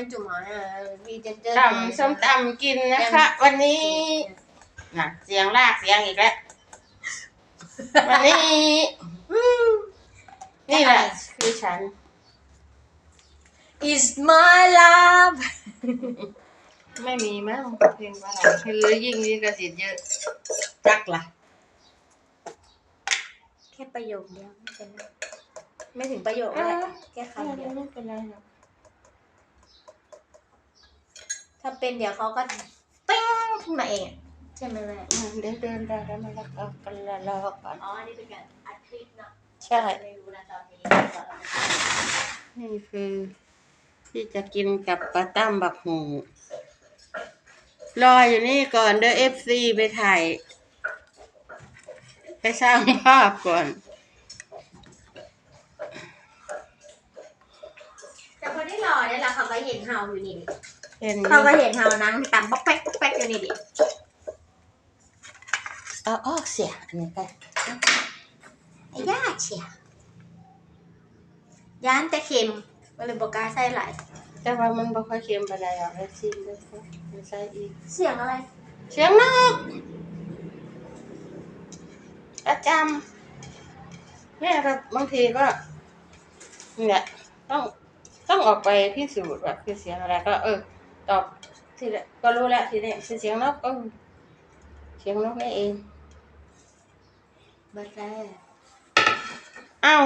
เป็นจุ่มหอยอะมีเจนเจอร์ตำส้มตำกินนะคะ วันนี้น่ะเสียงลากเสียงอีกแล้ว วันนี้อืมนี่แหละคือฉัน is my love ไม่มีมั้งเพลงว่าอะไรหรือยิ่งยิ่งกระสิทธิ์เยอะ จักล่ะ แค่ประโยคเดียวไม่เป็นไรไม่ถึงประโยคเลยแค่คำเดียวไม่เป็นไรหรอก ถ้าเป็นเดี๋ยวเขาก็ปิ้งขึ้นมาเองใช่ไหมแม่อืมเดินเดินไปแล้วมาแล้วก็กันละลอกก่อนอ๋ออันนี้เป็นการอัดคลิปเนาะใช่ ไม่รู้นะตอนนี้นี่คือที่จะกินกับปลาตั้มบักหูรออยู่นี่ก่อนเด้อเอฟซีไปถ่าย ไปสร้างภาพก่อน แต่คนที่หล่อเนี่ยแหละเขาก็เห็นเฮาอยู่นี่ดิ เห็นเขาก็เห็นเฮานั่งตำป๊อกแป๊กป๊อกแป๊กอยู่นี่ดิเอาออกเสียอันนี้ไปไอ้ย่าเชียย่านแต่เค็มก็เลยบอกกล้าใส่หลายแต่ว่ามันบ่ค่อยเค็มปานใดหรอกให้ชิมด้วยค่ะมันใส่อีก เสียงอะไร เสียงนกประจำแม่ก็บางทีก็เนี่ยต้องต้องออกไปพิสูจน์ว่าคือเสียงอะไรก็เออ ตอบทีละก็รู้แล้วทีนี้คือเสียงนกเออเสียงนกนี่เองบัตรอ้าว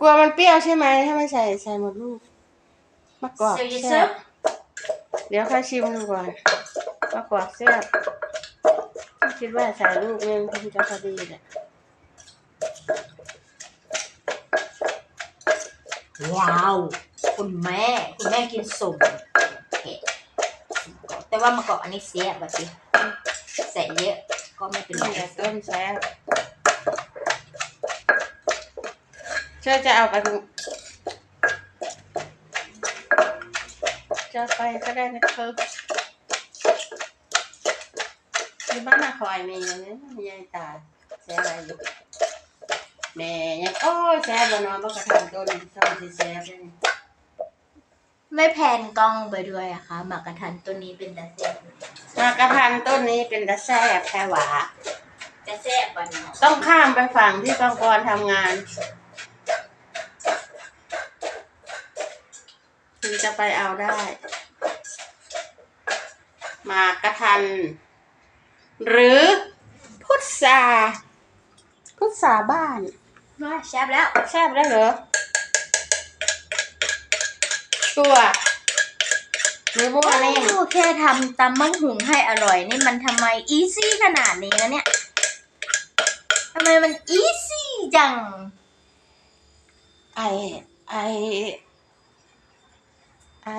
กลัวมันเปรี้ยวใช่ไหมถ้าไม่ใส่ใส่หมดลูกมะกอกเซลล์แซ่เซิร์บฟเดี๋ยวค่อยชิมดูก่อนมะกอกแซ่บคิดว่าใส่ลูกนึงคงจะพอดีแหละว้าว คุณแม่ คุณแม่กินสุ่มเผ็ด แต่ว่ามะกอกอันนี้เสียบบนี้ใส่เยอะก็ไม่เป็นไรนี่แหละต้นแซ่บเชื่อจะเอาไปจะไปก็ได้นะครับที่บ้านนาคอยมีอย่างนี้ยายตาแซ่บอะไรอยู่แม่ยังโอ้แซ่บบนอนบ้ากระทำต้นชอบที่แซ่บเลย ไม่แพนกล้องไปด้วยอะคะหมากกระทันตัวนี้เป็นตาแซ่บมากระพันต้นนี้เป็นตะแซ่บแค่หวาจะแซ่บกว่านี้ต้องข้ามไปฝั่งที่กังกรทำงานถึงจะไปเอาได้หมากกระทัน หรือพุทราพุทราบ้าน มาแซ่บแล้ว แซ่บได้เหรอ ตัวหรือว่าอะไรอ้แค่ทำตำมังหุงให้อร่อยนี่มันทำไมอีซี่ขนาดนี้นะเนี่ยทำไมมันอีซี่จัง ไอไอไอ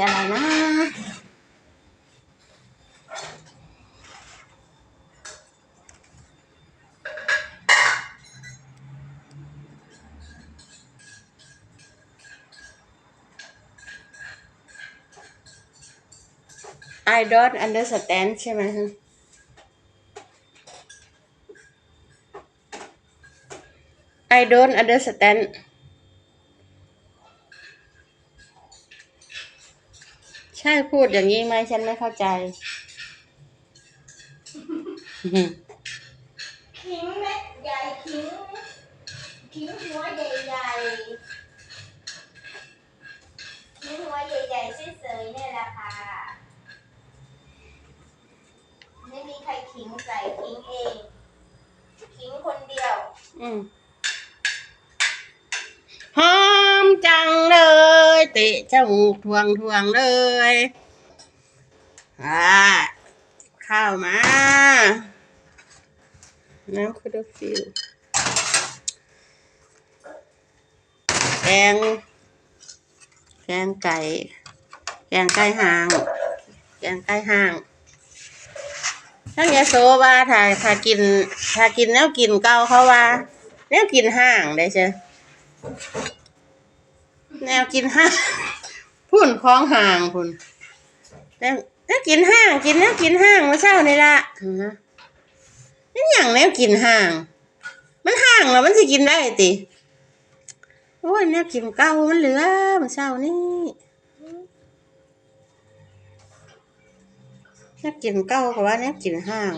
อะไรนะ I don't understand ใช่ไหมฮะ I don't understand ใช่พูดอย่างนี้ไหมฉันไม่เข้าใจ ขิงเม็ดใหญ่ขิงขิงหัวใหญ่ๆขิงหัวใหญ่ๆเฉยๆเนี่ยแหละค่ะ ไม่มี ใครขิงใส่ขิงเองขิงคนเดียว อืมหอมจังเลย เตะจมูกทวงทวงเลยอ่าข้าวมา น้ำคุดฟิลแกง แกงไก่ แกงไก่ห่าง แกงไก่ห่าง ท่านยาโซว่าถ้าถ้ากินถ้ากินแล้วกินเก่าเขาว่าแนวกินห่างได้ใช่แนวกินห่างพุ่นคล้องห่างพุ่นแล้วแล้วกินห่างกินแล้วกินห่างเมื่อเช้านี่ละนี่อย่างแนวกินห่าง มันห่างแล้วมันสิกินได้ติโอ้ยแนวกินเก่ามันเหลือเมื่อเช้านี่ นักกินเก้าเพราะว่านักกินห้าง